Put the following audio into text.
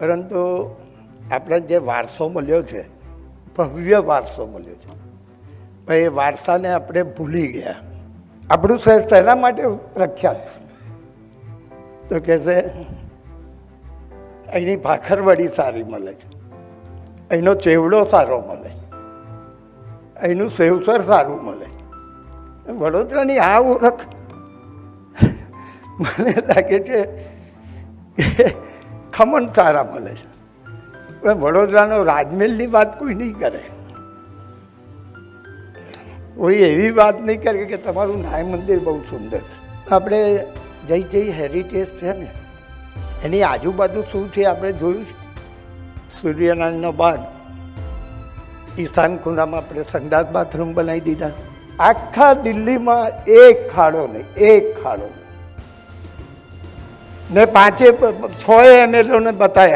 પરંતુ આપણે જે વારસો મળ્યો છે, ભવ્ય વારસો મળ્યો છે. પણ એ વારસાને આપણે ભૂલી ગયા. આપણું શહેર શેના માટે પ્રખ્યાત તો કહે છે, અહીંની ભાખરવડી સારી મળે છે. અહીંનો ચેવડો સારો મળે. અહીંનું સેવસર સારું મળે. વડોદરાની આ ઓળખ મને લાગે છે ખમણ સારા મળે છે. વડોદરાનો રાજમહેલની વાત કોઈ નહીં કરે. કોઈ એવી વાત નહીં કરે કે તમારું નાય મંદિર બહુ સુંદર આપણે જઈ જઈ હેરિટેજ છે ને, એની આજુબાજુ શું છે આપણે જોયું છે? સૂર્યનારાયણનો બાગ. ઈશાન ખૂણામાં આપણે સંદાસ બાથરૂમ બનાવી દીધા. આખા દિલ્હીમાં એક ખાડો નહીં, એક ખાડો નહીં. ને પાંચે છ એમએલઓને બતાવ્યા